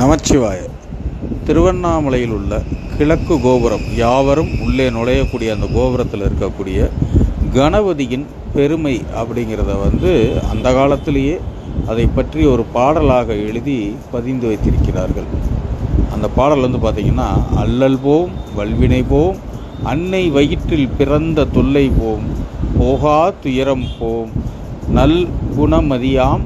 நமச்சிவாய. திருவண்ணாமலையில் உள்ள கிழக்கு கோபுரம் யாவரும் உள்ளே நுழையக்கூடிய அந்த கோபுரத்தில் இருக்கக்கூடிய கணபதியின் பெருமை அப்படிங்கிறத வந்து அந்த காலத்திலேயே அதை பற்றி ஒரு பாடலாக எழுதி பதிந்து வைத்திருக்கிறார்கள். அந்த பாடல் வந்து பார்த்திங்கன்னா அல்லல் போம் வல்வினை போம் அன்னை வயிற்றில் பிறந்த தொல்லை போம் போகா துயரம் போம் நல் குணமதியாம்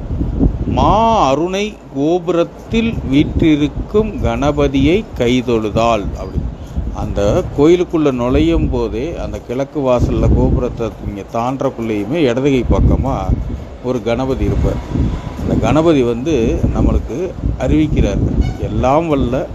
மா அருணை கோபுரத்தில் வீற்றிருக்கும் கணபதியை கைதொழுதாள். அப்படி. அந்த கோயிலுக்குள்ளே நுழையும் போதே அந்த கிழக்கு வாசலில் கோபுரத்தை நீங்கள் தாண்டக்குள்ளேயுமே இடதுகை பக்கமாக ஒரு கணபதி இருப்பார். அந்த கணபதி வந்து நம்மளுக்கு அறிவிக்கிறார். எல்லாம் வல்ல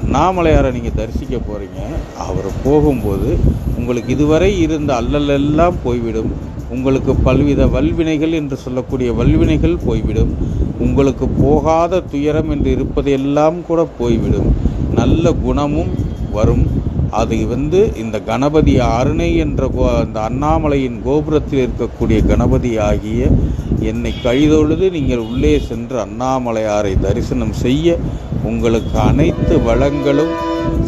அண்ணாமலையாரை நீங்கள் தரிசிக்க போகிறீங்க அவர் போகும்போது உங்களுக்கு இதுவரை இருந்த அல்லலெல்லாம் போய்விடும். உங்களுக்கு பல்வித வல்வினைகள் என்று சொல்லக்கூடிய வல்வினைகள் போய்விடும். உங்களுக்கு போகாத துயரம் என்று இருப்பதெல்லாம் கூட போய்விடும். நல்ல குணமும் வரும். அது வந்து இந்த கணபதி அருணை என்ற கோ அந்த அண்ணாமலையின் கோபுரத்தில் இருக்கக்கூடிய கணபதி ஆகிய என்னை கழிதொழுது நீங்கள் உள்ளே சென்று அண்ணாமலையாரை தரிசனம் செய்ய உங்களுக்கு அனைத்து வளங்களும்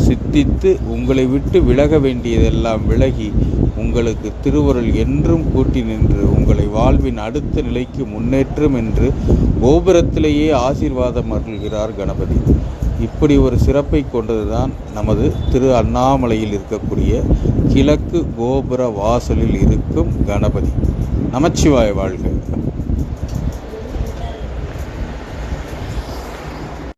சித்தித்து உங்களை விட்டு விலக வேண்டியதெல்லாம் விலகி உங்களுக்கு திருவருள் என்றும் கூட்டி நின்று உங்களை வாழ்வின் அடுத்த நிலைக்கு முன்னேற்றம் என்று கோபுரத்திலேயே ஆசீர்வாதம் அருள்கிறார் கணபதி. இப்படி ஒரு சிறப்பை கொண்டதுதான் நமது திரு அண்ணாமலையில் இருக்கக்கூடிய கிழக்கு கோபுர வாசலில் இருக்கும் கணபதி. நமச்சிவாய வாழ்க.